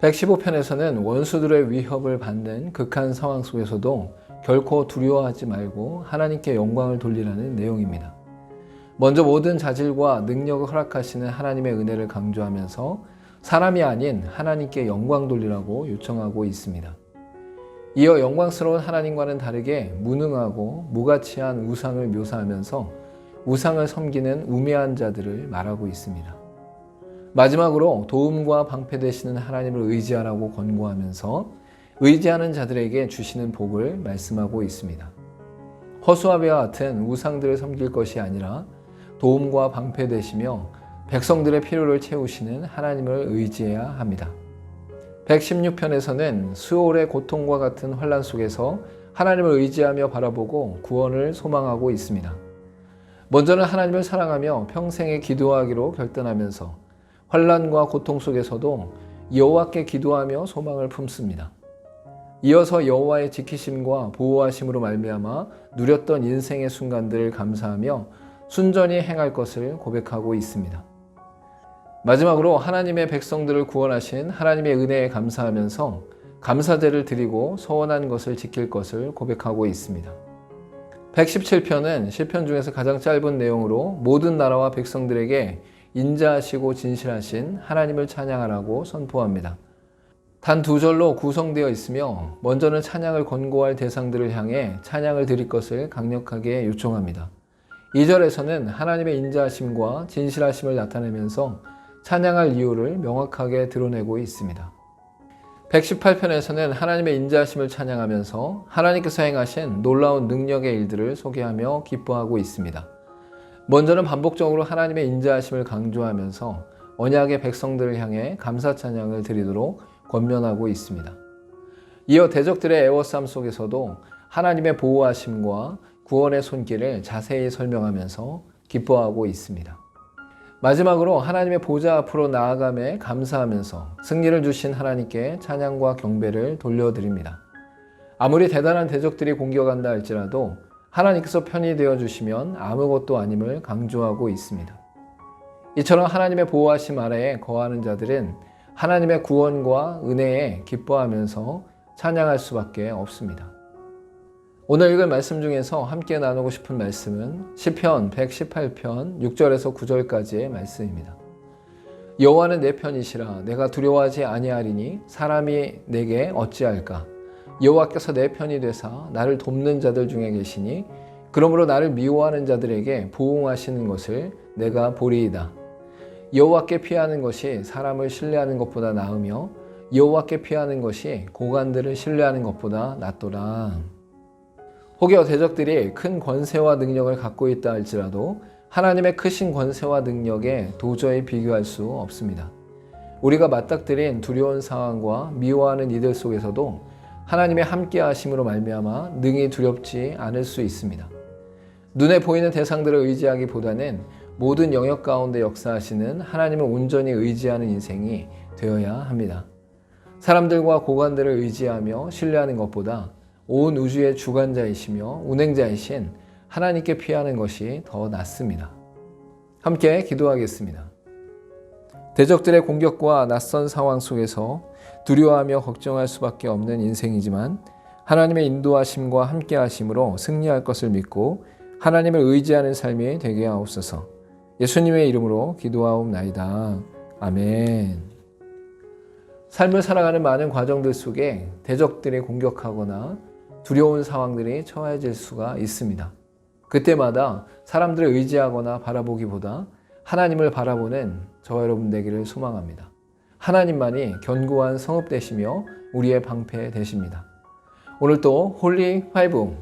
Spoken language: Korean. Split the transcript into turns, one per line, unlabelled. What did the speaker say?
115편에서는 원수들의 위협을 받는 극한 상황 속에서도 결코 두려워하지 말고 하나님께 영광을 돌리라는 내용입니다. 먼저 모든 자질과 능력을 허락하시는 하나님의 은혜를 강조하면서 사람이 아닌 하나님께 영광 돌리라고 요청하고 있습니다. 이어 영광스러운 하나님과는 다르게 무능하고 무가치한 우상을 묘사하면서 우상을 섬기는 우매한 자들을 말하고 있습니다. 마지막으로 도움과 방패 되시는 하나님을 의지하라고 권고하면서 의지하는 자들에게 주시는 복을 말씀하고 있습니다. 허수아비와 같은 우상들을 섬길 것이 아니라 도움과 방패 되시며 백성들의 필요를 채우시는 하나님을 의지해야 합니다. 116편에서는 수월의 고통과 같은 환란 속에서 하나님을 의지하며 바라보고 구원을 소망하고 있습니다. 먼저는 하나님을 사랑하며 평생에 기도하기로 결단하면서 환란과 고통 속에서도 여호와께 기도하며 소망을 품습니다. 이어서 여호와의 지키심과 보호하심으로 말미암아 누렸던 인생의 순간들을 감사하며 순전히 행할 것을 고백하고 있습니다. 마지막으로 하나님의 백성들을 구원하신 하나님의 은혜에 감사하면서 감사제를 드리고 서원한 것을 지킬 것을 고백하고 있습니다. 117편은 시편 중에서 가장 짧은 내용으로 모든 나라와 백성들에게 인자하시고 진실하신 하나님을 찬양하라고 선포합니다. 단 두 절로 구성되어 있으며 먼저는 찬양을 권고할 대상들을 향해 찬양을 드릴 것을 강력하게 요청합니다. 2절에서는 하나님의 인자하심과 진실하심을 나타내면서 찬양할 이유를 명확하게 드러내고 있습니다. 118편에서는 하나님의 인자하심을 찬양하면서 하나님께서 행하신 놀라운 능력의 일들을 소개하며 기뻐하고 있습니다. 먼저는 반복적으로 하나님의 인자하심을 강조하면서 언약의 백성들을 향해 감사 찬양을 드리도록 권면하고 있습니다. 이어 대적들의 애워싸움 속에서도 하나님의 보호하심과 구원의 손길을 자세히 설명하면서 기뻐하고 있습니다. 마지막으로 하나님의 보좌 앞으로 나아감에 감사하면서 승리를 주신 하나님께 찬양과 경배를 돌려드립니다. 아무리 대단한 대적들이 공격한다 할지라도 하나님께서 편히 되어 주시면 아무것도 아님을 강조하고 있습니다. 이처럼 하나님의 보호하심 아래에 거하는 자들은 하나님의 구원과 은혜에 기뻐하면서 찬양할 수밖에 없습니다. 오늘 읽을 말씀 중에서 함께 나누고 싶은 말씀은 시편 118편 6절에서 9절까지의 말씀입니다. 여호와는 내 편이시라 내가 두려워하지 아니하리니 사람이 내게 어찌할까 여호와께서 내 편이 되사 나를 돕는 자들 중에 계시니 그러므로 나를 미워하는 자들에게 보응하시는 것을 내가 보리이다. 여호와께 피하는 것이 사람을 신뢰하는 것보다 나으며 여호와께 피하는 것이 고관들을 신뢰하는 것보다 낫도다. 혹여 대적들이 큰 권세와 능력을 갖고 있다 할지라도 하나님의 크신 권세와 능력에 도저히 비교할 수 없습니다. 우리가 맞닥뜨린 두려운 상황과 미워하는 이들 속에서도 하나님의 함께 하심으로 말미암아 능히 두렵지 않을 수 있습니다. 눈에 보이는 대상들을 의지하기보다는 모든 영역 가운데 역사하시는 하나님을 온전히 의지하는 인생이 되어야 합니다. 사람들과 고관들을 의지하며 신뢰하는 것보다 온 우주의 주관자이시며 운행자이신 하나님께 피하는 것이 더 낫습니다. 함께 기도하겠습니다. 대적들의 공격과 낯선 상황 속에서 두려워하며 걱정할 수밖에 없는 인생이지만 하나님의 인도하심과 함께 하심으로 승리할 것을 믿고 하나님을 의지하는 삶이 되게 하옵소서. 예수님의 이름으로 기도하옵나이다. 아멘. 삶을 살아가는 많은 과정들 속에 대적들이 공격하거나 두려운 상황들이 처해질 수가 있습니다. 그때마다 사람들을 의지하거나 바라보기보다 하나님을 바라보는 저와 여러분 되기를 소망합니다. 하나님만이 견고한 성읍 되시며 우리의 방패 되십니다. 오늘도 홀리 파이브